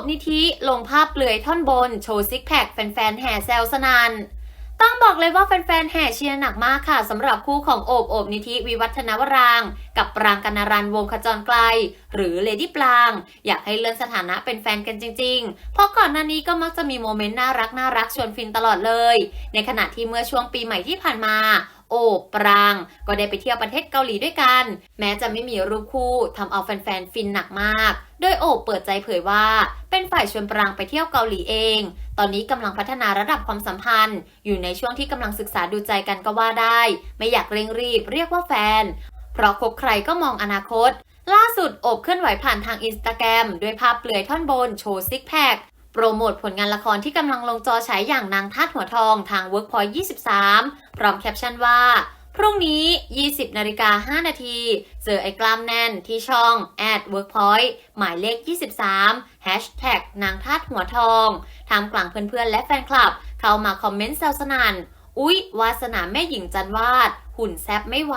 บนิธิลงภาพเปลือยท่อนบน โชว์ซิกแพคแฟนๆ แห่แซวสนันต้องบอกเลยว่าแฟนๆ แห่เชียร์หนักมากค่ะสำหรับคู่ของโอบโอบนิธิวิวัฒนวราง กับปรางกนารันวงขจรไกล หรือเลดี้ปราง อยากให้เลื่อนสถานะเป็นแฟนกันจริงๆ เพราะก่อนหน้านี้ก็มักจะมีโมเมนต์น่ารักน่ารักชวนฟินตลอดเลย ในขณะที่เมื่อช่วงปีใหม่ที่ผ่านมา โอปราง ก็ได้ไปเที่ยวประเทศเกาหลีด้วยกัน แม้จะไม่มีรูปคู่ทำเอาแฟนๆ ฟินหนักมาก โดยโอบเปิดใจเผยว่า เป็นฝ่ายชวนปรางไปเที่ยวเกาหลีเอง ตอนนี้กำลังพัฒนาระดับความสัมพันธ์ อยู่ในช่วงที่กำลังศึกษาดูใจกันก็ว่าได้ ไม่อยากเร่งรีบเรียกว่าแฟน เพราะคบใครก็มองอนาคตล่าสุดโอบเคลื่อนไหวผ่านทางอินสตาแกรมด้วยภาพเปลือยท่อนบนโชว์ซิกแพค โปรโมทผลงานละครที่กำลังลงจอฉายอย่างนางทาสหัวทองทาง Workpoint 23 พร้อมแคปชั่นว่า พรุ่งนี้ 20นาฬิกา5นาที เจอไอ้กล้ามแน่นที่ช่อง at workpoint หมายเลข 23 hashtag นางทาสหัวทองทำกลางเพื่อนๆและแฟนคลับ เข้ามาคอมเมนต์แซวสนันอุ๊ย วาสนาแม่หญิงจันวาด หุ่นแซบไม่ไหว